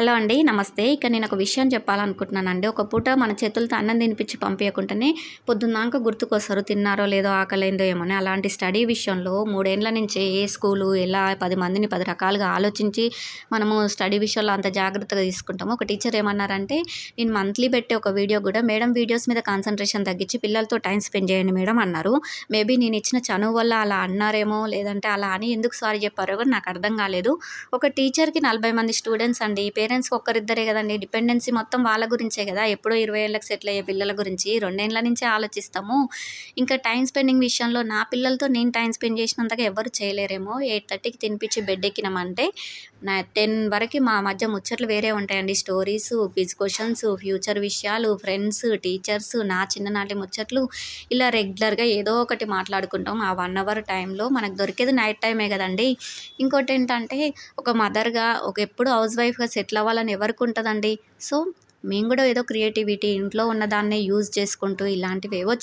Hello అండి నమస్తే. ఇక నేను ఒక విషయం చెప్పాలనుకుంటున్నానండి. ఒక పూట మన చేతులతో అన్నం తినిపించి పంపించకుండానే పొద్దున్నాక గుర్తుకొస్తారు తిన్నారో లేదో ఆకలైందో ఏమని అలాంటి స్టడీ విషయంలో మూడేళ్ళ నుంచి ఏ స్కూలు ఎలా పది మందిని పది రకాలుగా ఆలోచించి మనము స్టడీ విషయంలో అంత జాగ్రత్తగా తీసుకుంటాము. ఒక టీచర్ ఏమన్నారంటే నేను మంత్లీ పెట్టే ఒక వీడియో కూడా మేడం వీడియోస్ మీద కాన్సన్ట్రేషన్ తగ్గించి పిల్లలతో టైం స్పెండ్ చేయండి మేడం అన్నారు. మేబీ నేను ఇచ్చిన చనువు వల్ల అలా అన్నారేమో లేదంటే అలా అని ఎందుకు సారీ చెప్పారో కూడా నాకు అర్థం కాలేదు. ఒక టీచర్కి నలభై మంది స్టూడెంట్స్ అండి పేరెంట్స్కి ఒక్కరిద్దరే కదండి. డిపెండెన్సీ మొత్తం వాళ్ళ గురించే కదా. ఎప్పుడో ఇరవై ఏళ్ళకి సెటిల్ అయ్యే పిల్లల గురించి రెండేళ్ళ నుంచే ఆలోచిస్తాము. ఇంకా టైం స్పెండింగ్ విషయంలో నా పిల్లలతో నేను టైం స్పెండ్ చేసినంతగా ఎవరు చేయలేరేమో. ఎయిట్ థర్టీకి తినిపించి బెడ్ ఎక్కినామంటే నా టెన్ వరకు మా మధ్య ముచ్చట్లు వేరే ఉంటాయండి. స్టోరీస్ క్విజ్ క్వశ్చన్స్ ఫ్యూచర్ విషయాలు ఫ్రెండ్స్ టీచర్స్ నా చిన్ననాటి ముచ్చట్లు ఇలా రెగ్యులర్గా ఏదో ఒకటి మాట్లాడుకుంటాం. ఆ వన్ అవర్ టైంలో మనకు దొరికేది నైట్ టైమే కదండి. ఇంకోటి ఏంటంటే ఒక మదర్గా ఒక ఎప్పుడు హౌస్ వైఫ్గా సెటిల్ అవ్వాలని ఎవరికి ఉంటుందండి? సో మేము కూడా ఏదో క్రియేటివిటీ ఇంట్లో ఉన్నదాన్నే యూజ్ చేసుకుంటూ ఇలాంటివి ఏవో